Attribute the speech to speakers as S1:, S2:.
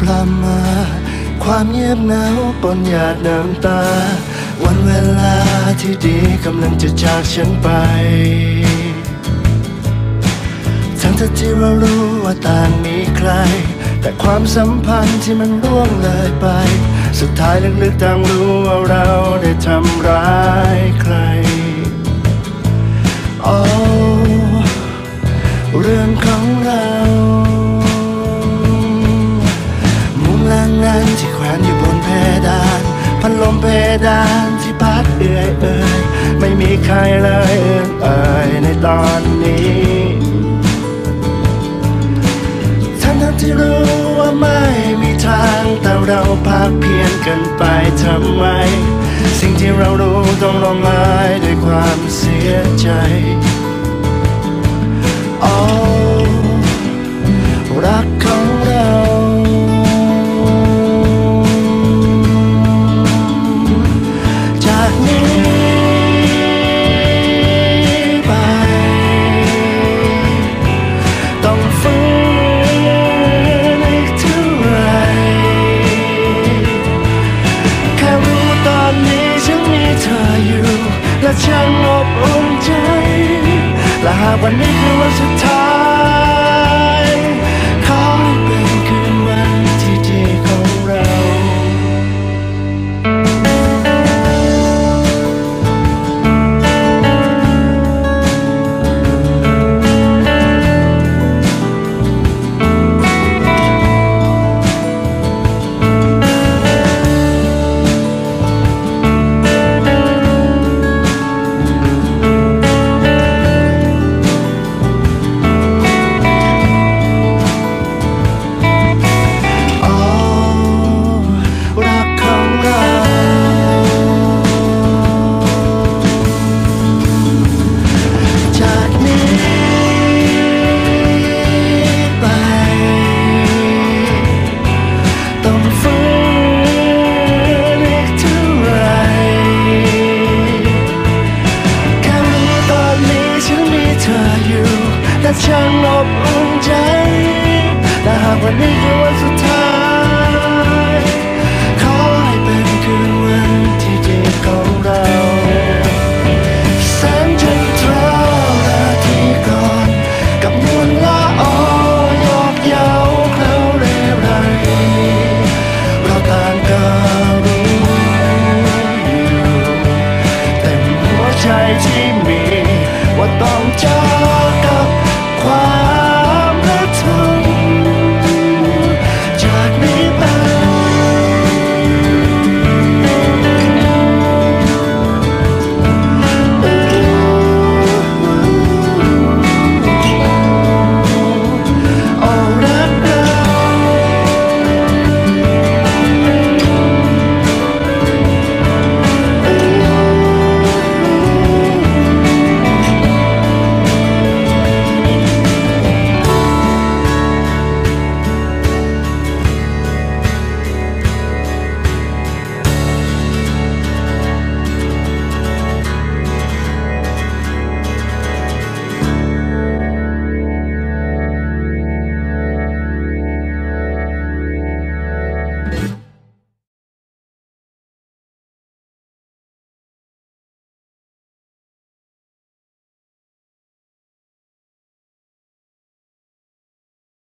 S1: พลำมา ความเงียบเหงาปนหยาดน้ำตา วันเวลาที่ดีกำลังจะจากฉันไปทั้งที่เรารู้ว่าต่างมีใคร แต่ความสัมพันธ์ที่มันล่วงเลยไป สุดท้ายลึกๆต่างรู้ว่าเราได้ทำร้ายใคร นที่แขวนอยู่บนเพดาน พัดลมเพดานที่พัดเอื่อยเอ่ยไม่มีใครเลยเอื่นเอ่ยในตอนนี้ทั้งทั้งที่รู้ว่าไม่มีทางแต่เราพาเพียนกันไปทำไม สิ่งที่เรารู้ต้องลงไห้ด้วยความเสียใจโและหา และหากวันนี้คือวันสุดท้าย ขอให้เป็นคืนวันที่ดีของเราแสงจันทราราตรีก่อน กับมวลละออยอกเย้าเคล้าเรไร เราต่างก็รู้อยู่เต็มหัวใจที่